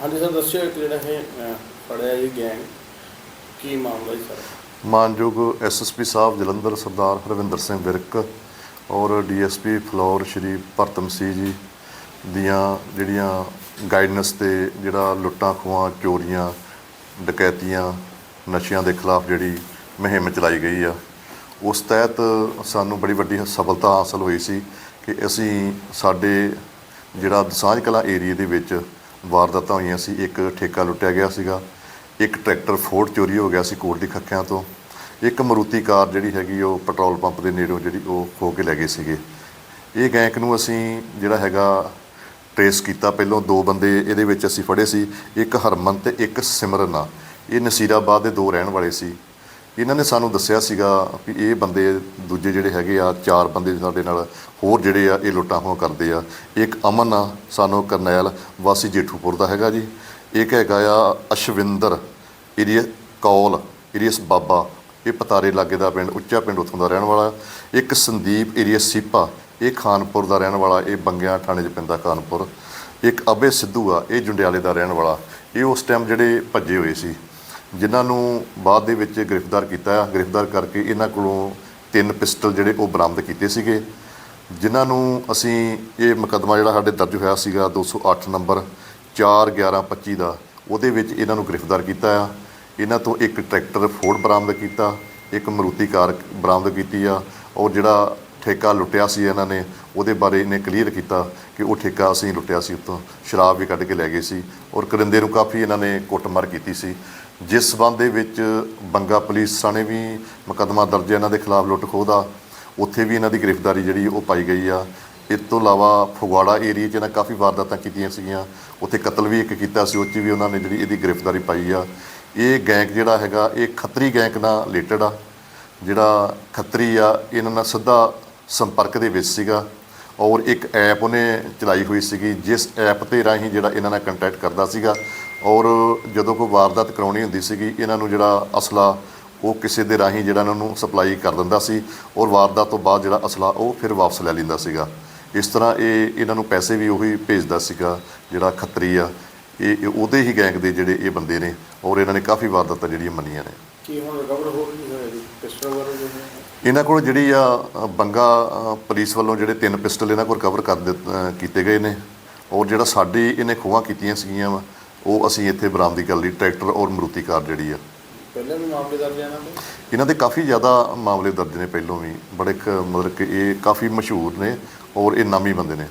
ਹਾਂਜੀ ਸਰ, ਦੱਸਿਓ ਇੱਕ ਜਿਹੜਾ ਇਹ ਫੜਿਆ ਇਹ ਗੈਂਗ ਕੀ ਮਾਮਲਾ ਜੀ ਸਰ? ਮਾਨਯੋਗ ਐਸਐਸਪੀ ਸਾਹਿਬ ਜਲੰਧਰ ਸਰਦਾਰ ਹਰਵਿੰਦਰ ਸਿੰਘ ਵਿਰਕ ਔਰ ਡੀਐਸਪੀ ਫਲੋਰ ਸ਼੍ਰੀ ਭਰਤਮ ਸਿੰਘ ਜੀ ਦੀਆਂ ਜਿਹੜੀਆਂ ਗਾਈਡਨੈਂਸ ਤੇ ਜਿਹੜਾ ਲੁੱਟਾਂ ਖੋਹਾਂ, ਚੋਰੀਆਂ, ਡਕੈਤੀਆਂ, ਨਸ਼ਿਆਂ ਦੇ ਖਿਲਾਫ ਜਿਹੜੀ ਮੁਹਿੰਮ ਚਲਾਈ ਗਈ ਆ, ਉਸ ਤਹਿਤ ਸਾਨੂੰ ਬੜੀ ਵੱਡੀ ਸਫਲਤਾ ਹਾਸਲ ਹੋਈ ਸੀ ਕਿ ਅਸੀਂ ਸਾਡੇ ਜਿਹੜਾ ਦਸਾਂਝ ਕਲਾਂ ਏਰੀਏ ਦੇ ਵਿੱਚ ਵਾਰਦਾਤਾਂ ਹੋਈਆਂ ਸੀ, ਇੱਕ ਠੇਕਾ ਲੁੱਟਿਆ ਗਿਆ ਸੀਗਾ, ਇੱਕ ਟਰੈਕਟਰ ਫੋਰਡ ਚੋਰੀ ਹੋ ਗਿਆ ਸੀ ਕੋਟ ਦੀ ਖੱਕਿਆਂ ਤੋਂ, ਇੱਕ ਮਰੂਤੀ ਕਾਰ ਜਿਹੜੀ ਹੈਗੀ ਉਹ ਪੈਟਰੋਲ ਪੰਪ ਦੇ ਨੇੜੋਂ ਜਿਹੜੀ ਉਹ ਖੋ ਕੇ ਲੈ ਗਏ ਸੀਗੇ। ਇਹ ਗੈਂਗ ਨੂੰ ਅਸੀਂ ਜਿਹੜਾ ਹੈਗਾ ਟ੍ਰੇਸ ਕੀਤਾ ਪਹਿਲਾਂ, ਦੋ ਬੰਦੇ ਇਹਦੇ ਵਿੱਚ ਅਸੀਂ ਫੜੇ ਸੀ, ਇੱਕ ਹਰਮਨ ਤੇ ਇੱਕ ਸਿਮਰਨ ਆ। ਇਹ ਨਸੀਰਾਬਾਦ ਦੇ ਦੋ ਰਹਿਣ ਵਾਲੇ ਸੀ। ਇਹਨਾਂ ਨੇ ਸਾਨੂੰ ਦੱਸਿਆ ਸੀਗਾ ਵੀ ਇਹ ਬੰਦੇ ਦੂਜੇ ਜਿਹੜੇ ਹੈਗੇ ਆ, ਚਾਰ ਬੰਦੇ ਸਾਡੇ ਨਾਲ, ਹੋਰ ਜਿਹੜੇ ਆ, ਇਹ ਲੁੱਟਾਂ ਹੋ ਕਰਦੇ ਆ। ਇੱਕ ਅਮਨ ਆ, ਸਾਨੂੰ ਕਰਨੈਲ, ਵਾਸੀ ਜੇਠੂਪੁਰ ਦਾ ਹੈਗਾ ਜੀ। ਇੱਕ ਹੈਗਾ ਆ ਅਸ਼ਵਿੰਦਰ ਏਰੀਆ ਕੌਲ, ਏਰੀਅਸ ਬਾਬਾ, ਇਹ ਪਤਾਰੇ ਲਾਗੇ ਦਾ ਪਿੰਡ, ਉੱਚਾ ਪਿੰਡ ਉੱਥੋਂ ਦਾ ਰਹਿਣ ਵਾਲਾ। ਇੱਕ ਸੰਦੀਪ, ਏਰੀਅਸ ਸੀਪਾ, ਇਹ ਖਾਨਪੁਰ ਦਾ ਰਹਿਣ ਵਾਲਾ, ਇਹ ਬੰਗਿਆ ਥਾਣੇ 'ਚ ਪੈਂਦਾ ਖਾਨਪੁਰ। ਇੱਕ ਅਬੇ ਸਿੱਧੂ ਆ, ਇਹ ਜੁੰਡਿਆਲੇ ਦਾ ਰਹਿਣ ਵਾਲਾ। ਇਹ ਉਸ ਟਾਈਮ ਜਿਹੜੇ ਭੱਜੇ ਹੋਏ ਸੀ। ਜਿਨ੍ਹਾਂ ਨੂੰ ਬਾਅਦ ਦੇ ਵਿੱਚ ਗ੍ਰਿਫਤਾਰ ਕੀਤਾ ਗ੍ਰਿਫਤਾਰ ਕਰਕੇ ਇਹਨਾਂ ਕੋਲੋਂ ਤਿੰਨ ਪਿਸਟਲ ਜਿਹੜੇ ਉਹ ਬਰਾਮਦ ਕੀਤੇ ਸੀਗੇ। ਜਿਨ੍ਹਾਂ ਨੂੰ ਅਸੀਂ ਇਹ ਮੁਕੱਦਮਾ ਜਿਹੜਾ ਸਾਡੇ ਦਰਜ ਹੋਇਆ ਸੀਗਾ 208 ਨੰਬਰ 41125 ਦਾ, ਉਹਦੇ ਵਿੱਚ ਇਹਨਾਂ ਨੂੰ ਗ੍ਰਿਫਤਾਰ ਕੀਤਾ ਆ। ਇਹਨਾਂ ਤੋਂ ਇੱਕ ਟਰੈਕਟਰ ਫੋਰਡ ਬਰਾਮਦ ਕੀਤਾ, ਇੱਕ ਮਰੂਤੀ ਕਾਰ ਬਰਾਮਦ ਕੀਤੀ ਆ, ਔਰ ਜਿਹੜਾ ਠੇਕਾ ਲੁੱਟਿਆ ਸੀ ਇਹਨਾਂ ਨੇ, ਉਹਦੇ ਬਾਰੇ ਇਹਨੇ ਕਲੀਅਰ ਕੀਤਾ ਕਿ ਉਹ ਠੇਕਾ ਅਸੀਂ ਲੁੱਟਿਆ ਸੀ, ਉੱਤੋਂ ਸ਼ਰਾਬ ਵੀ ਕੱਢ ਕੇ ਲੈ ਗਏ ਸੀ ਔਰ ਕਰਿੰਦੇ ਨੂੰ ਕਾਫੀ ਇਹਨਾਂ ਨੇ ਕੁੱਟਮਾਰ ਕੀਤੀ ਸੀ। ਜਿਸ ਸਬੰਧ ਦੇ ਵਿੱਚ ਬੰਗਾ ਪੁਲਿਸ ਥਾਣੇ ਵੀ ਮੁਕੱਦਮਾ ਦਰਜ ਹੈ ਇਹਨਾਂ ਦੇ ਖਿਲਾਫ ਲੁੱਟ ਖੋਹ ਦਾ। ਉੱਥੇ ਵੀ ਇਹਨਾਂ ਦੀ ਗ੍ਰਿਫਤਾਰੀ ਜਿਹੜੀ ਉਹ ਪਾਈ ਗਈ ਆ। ਇਸ ਤੋਂ ਇਲਾਵਾ ਫਗਵਾੜਾ ਏਰੀਆ 'ਚ ਇਹਨਾਂ ਕਾਫੀ ਵਾਰਦਾਤਾਂ ਕੀਤੀਆਂ ਸੀਗੀਆਂ। ਉੱਥੇ ਕਤਲ ਵੀ ਇੱਕ ਕੀਤਾ ਸੀ, ਉਹ 'ਚ ਵੀ ਉਹਨਾਂ ਨੇ ਜਿਹੜੀ ਇਹਦੀ ਗ੍ਰਿਫਤਾਰੀ ਪਾਈ ਆ। ਇਹ ਗੈਂਗ ਜਿਹੜਾ ਹੈਗਾ, ਇਹ ਖੱਤਰੀ ਗੈਂਗ ਨਾਲ ਰਿਲੇਟਡ ਆ। ਜਿਹੜਾ ਖੱਤਰੀ ਆ, ਇਹਨਾਂ ਨਾਲ ਸਿੱਧਾ ਸੰਪਰਕ ਦੇ ਵਿੱਚ ਸੀਗਾ ਔਰ ਇੱਕ ਐਪ ਉਹਨੇ ਚਲਾਈ ਹੋਈ ਸੀਗੀ, ਜਿਸ ਐਪ ਤੇ ਰਾਹੀਂ ਜਿਹੜਾ ਇਹਨਾਂ ਨਾਲ ਕੰਟੈਕਟ ਕਰਦਾ ਸੀਗਾ ਔਰ ਜਦੋਂ ਕੋਈ ਵਾਰਦਾਤ ਕਰਾਉਣੀ ਹੁੰਦੀ ਸੀਗੀ, ਇਹਨਾਂ ਨੂੰ ਜਿਹੜਾ ਅਸਲਾ ਉਹ ਕਿਸੇ ਦੇ ਰਾਹੀਂ ਜਿਹੜਾ ਇਹਨਾਂ ਨੂੰ ਸਪਲਾਈ ਕਰ ਦਿੰਦਾ ਸੀ ਔਰ ਵਾਰਦਾਤ ਤੋਂ ਬਾਅਦ ਜਿਹੜਾ ਅਸਲਾ ਉਹ ਫਿਰ ਵਾਪਸ ਲੈ ਲੈਂਦਾ ਸੀਗਾ। ਇਸ ਤਰ੍ਹਾਂ ਇਹ ਇਹਨਾਂ ਨੂੰ ਪੈਸੇ ਵੀ ਉਹੀ ਭੇਜਦਾ ਸੀਗਾ, ਜਿਹੜਾ ਖੱਤਰੀ ਆ। ਇਹ ਇਹ ਉਹਦੇ ਹੀ ਗੈਂਗ ਦੇ ਜਿਹੜੇ ਇਹ ਬੰਦੇ ਨੇ ਔਰ ਇਹਨਾਂ ਨੇ ਕਾਫੀ ਵਾਰਦਾਤਾਂ ਜਿਹੜੀਆਂ ਮੰਨੀਆਂ ਨੇ। ਕੀ ਹੁਣ ਰਿਕਵਰ ਹੋ ਰਹੀ ਹੈ ਜੀ? ਪਿਸਟਲ ਵਗੈਰਾ ਜੋ ਹੈ? ਇਹਨਾਂ ਕੋਲ ਜਿਹੜੀ ਆ ਅ, ਬੰਗਾ ਅ, ਪੁਲਿਸ ਵੱਲੋਂ ਜਿਹੜੇ ਤਿੰਨ ਪਿਸਟਲ ਇਹਨਾਂ ਕੋਲ ਕਵਰ ਕਰ ਦਿੱਤ- ਅ, ਕੀਤੇ ਗਏ ਨੇ। ਔਰ ਜਿਹੜਾ ਸਾਡੀ ਇਹਨੇ ਖੋਹਾਂ ਕੀਤੀਆਂ ਸੀਗੀਆਂ ਵਾ ਉਹ ਅਸੀਂ ਇੱਥੇ ਬਰਾਮਦੀ ਕਰ ਲਈ ਟਰੈਕਟਰ ਔਰ ਮਰੂਤੀ ਕਾਰ ਜਿਹੜੀ ਆ। ਪਹਿਲਾਂ ਵੀ ਮਾਮਲੇ ਦਰਜ ਹੈ ਇਹਨਾਂ ਦੇ? ਇਹਨਾਂ ਦੇ ਕਾਫੀ ਜ਼ਿਆਦਾ ਮਾਮਲੇ ਦਰਜ ਨੇ ਪਹਿਲੋਂ ਵੀ। ਬੜੇ ਕ- ਮਤਲਬ ਕਿ ਇਹ ਕਾਫੀ ਮਸ਼ਹੂਰ ਨੇ ਔਰ ਇਹ ਨਾਮੀ ਬੰਦੇ ਨੇ।